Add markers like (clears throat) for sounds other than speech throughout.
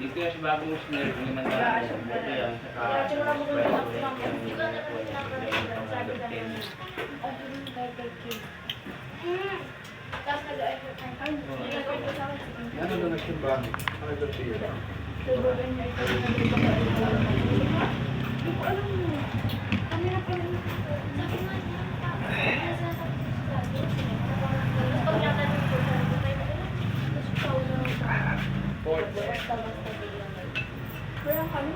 Dito yung si Bago Musner, yung mandaan sa buto yan. Saka, Tapos nag-effort ng time. Nag-effort ko sa akin. Ano na nagsimbahan? Ano na siya? Tubugan niya ito. Hindi ko alam mo. Kami na pa rin. Sabi nga niya. Tapos pag natanong ko sa akin, tayo na lang. Tapos ikaw na. Basta-basta bigyan mo. Kaya kami.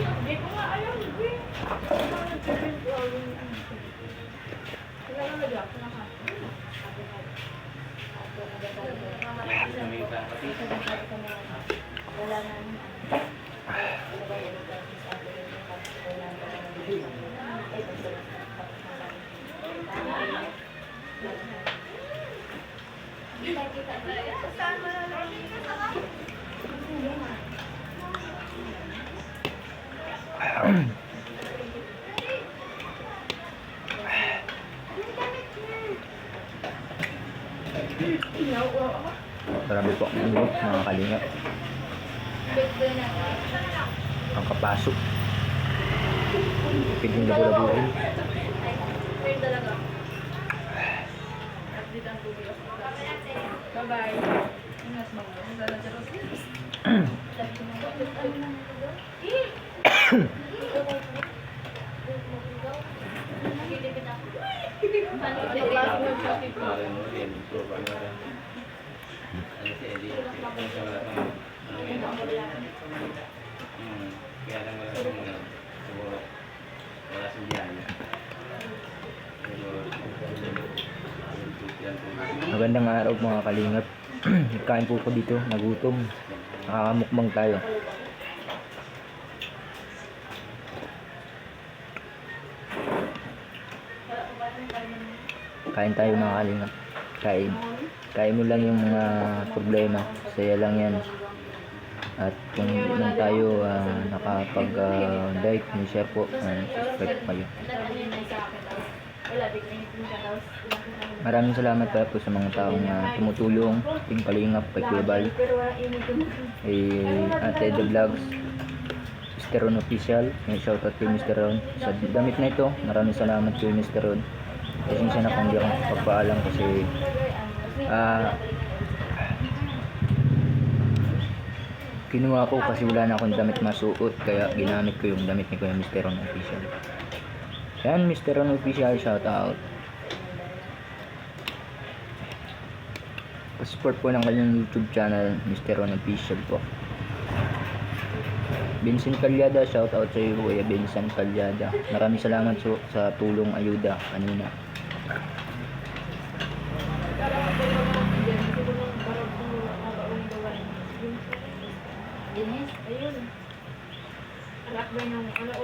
Hindi ko nga alam. Hindi. Ano ba nagsabihin ko? Ano ko? Kaya nga nag-lock na ka. Sabi nga. Ako nag-lock na. Wala na naman. Marami mga kalinga. Ang kapasok. Piling na bulabuhin. Ako. Bye-bye. (clears throat) Ingat mo. Sana sa Rosales. Kemarin mo rin, improve ano rin. Ano si Eddie, yung sa wala kang, ano yun. Hmm, kaya lang wala kang mga, siguro, wala sa biyaya. Magandang araw mga kalingap. (clears throat) Nagkain po ko dito, nagutom. Nakakamukbang tayo. Kain tayo mga kalingap. Kain. Kain mo lang yung mga problema. Saya lang yan. At kung hindi man tayo ah, nakapag-diet, uh, share po, uh, subscribe kayo. Maraming salamat pala po sa mga taong uh, tumutulong, Team Kalingap, kay Kuya Bal, Pero wala yung kay Ate The Vlogs, Mr. Ron Official, may shoutout kay Mr. Ron. Sa damit na ito, maraming salamat kay Mr. Ron. Pasensya na kung di ako pagpaalam kasi ah kinuha ko kasi wala na akong damit masuot kaya ginamit ko yung damit ni Kuya Mr. Ron Official. Yan, Mr. Ron Official, shoutout. support po ng kanyang YouTube channel, Mr. Ron Official po. Vincent Calyada, shout out sa iyo Kuya Vincent Calyada. Maraming salamat so, sa tulong ayuda kanina. Dinis, ayun. Anak ba yung ano uli-uli? Uli-uli yun yung sa may sa amin. Induction daw. Ano,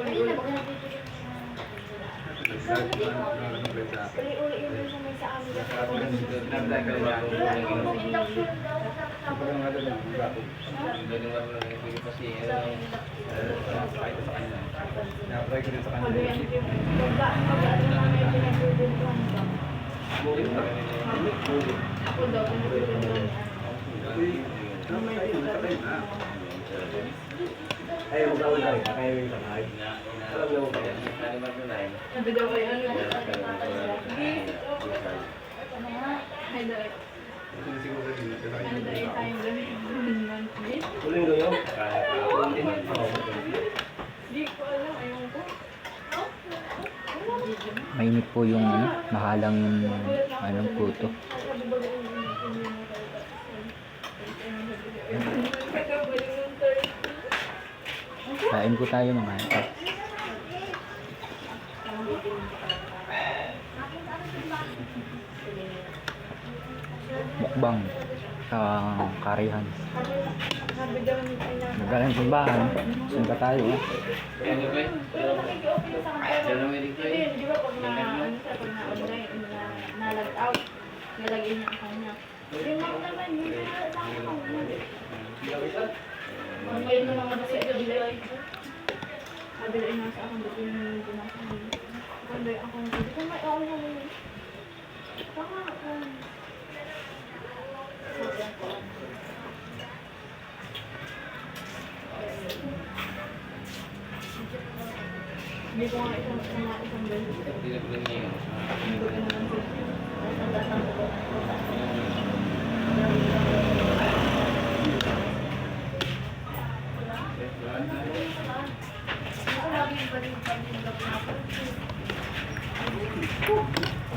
ko Ay, magkawin tayo. Kaya yung kamay. Alam mo ba? Sabi daw kayo ano? Ay. Tuloy ko yun. Mainit po yung ano, mahalang anong puto. Kain po tayo mga anak. Mukbang sa uh, karihan. Nagalang simbahan. Saan ka tayo? Eh? Ano Nalagay niya ang kanya. Yung mga naman, yung mga naman. Ang gayon mo naman kasi ito, sabi na nasa akong dito yung pinasa mo. Kundi ako, hindi ko may ako mo. Baka ako. Hindi ko nga isang isang isang. Hindi na pala niya. Hindi ko naman siya. Baka nagdahil sa ilis.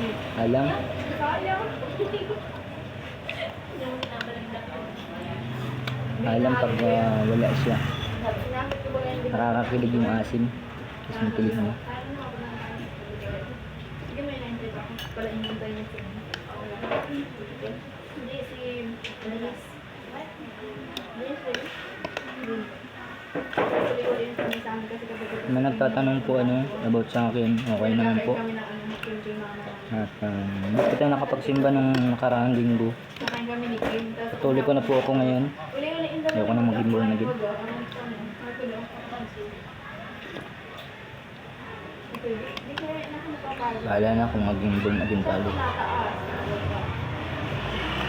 Alam, alam pag ah, wala siya. Nakakakilig yung asim. Tapos may kilig mo. Sige, may 90 ako. Pala inintay niya siya. Hindi, si yung po ano, about sa akin. Okay naman po. Na. At um, hindi tayo nakapagsimba nung nakaraang linggo. Patuloy ko na po ako ngayon. Ayoko na maging born again. Ko. Bahala na kung maging born again talo. Tataas.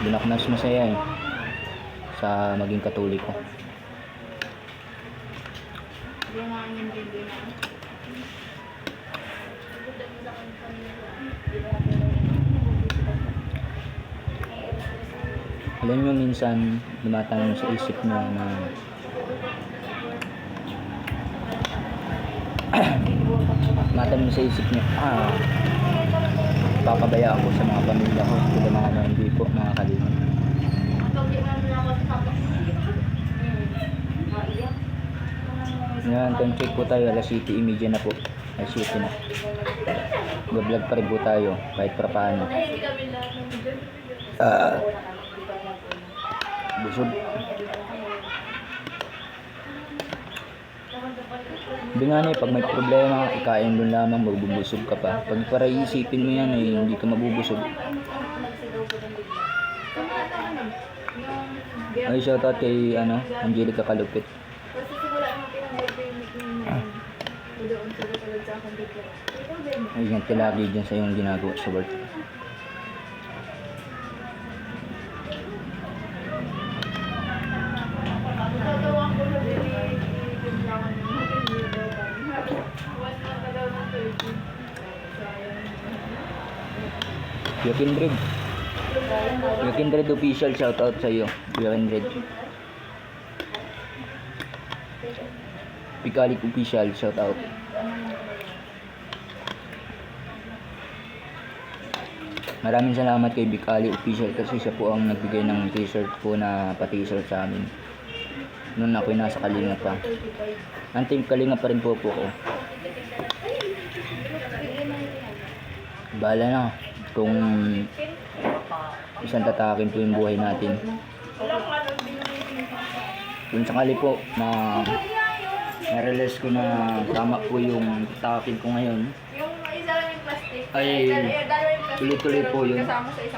Doon ako mas masaya eh. Sa maging katoliko. Hindi na ang hindi na. Alam nyo minsan, dumatanong sa isip nyo na (clears throat) matanong sa isip nyo, ah, papabaya ako sa mga pamilya ko, sila mga hindi po, mga kalimot. Ngayon, time check po tayo, alas 7.30 na po. Alas 7 na. Vlog pa rin po tayo, kahit para paano. Ah, busog. Hindi nga na pag may problema, ikain doon lamang, magbubusog ka pa. Pag para iisipin mo yan eh, hindi ka mabubusog. Ay, shoutout kay ano, Angelica Kalupit. Ay, yan lagi dyan sa yung ginagawa sa work. Kuya Kindred. Kuya Kindred official, shoutout sa iyo. Kuya Kindred. Pikalik official, shoutout. Maraming salamat kay Bikali Official kasi siya po ang nagbigay ng t-shirt po na pa-t-shirt sa amin. Noon ako'y nasa Kalinga pa. 35. Anting Kalinga pa rin po po ko. Bahala na kung isang tatakin po yung buhay natin. Kung sakali po na na-realize ko na tama po yung tatakin ko ngayon. Ay, tuloy-tuloy po yun.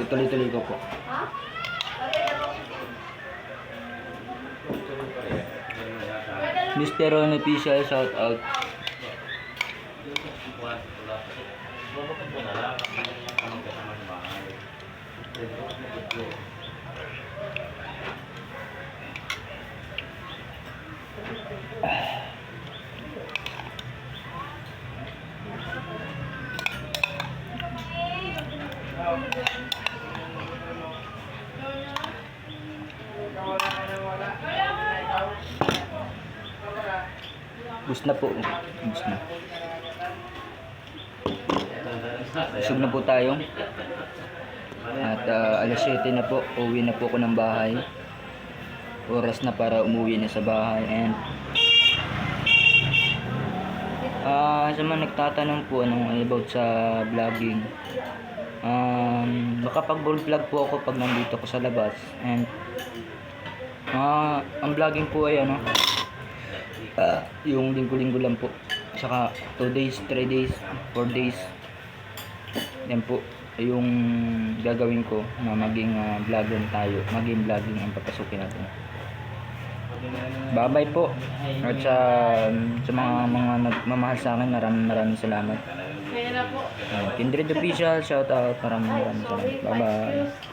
Tuloy-tuloy ko po. Mr. Ron Official, shout out. Bus na po. Bus na. Busog na po tayo. At ah, alas 7 na po, uwi na po ako ng bahay. Oras na para umuwi na sa bahay and Ah, sa mga nagtatanong po ano about sa vlogging. Um, baka pag vlog po ako pag nandito ko sa labas. And ah, ang vlogging po ay ano ah, yung linggo-linggo lang po. Saka 2 days, 3 days, 4 days. Yan po yung gagawin ko na maging ah, vlogger tayo. Maging vlogging ang papasukin natin. Bye-bye po. At sa, sa mga mga nagmamahal sa akin, maraming maraming salamat. Uh, Kindred Official, shout out. Maraming maraming salamat. Bye-bye.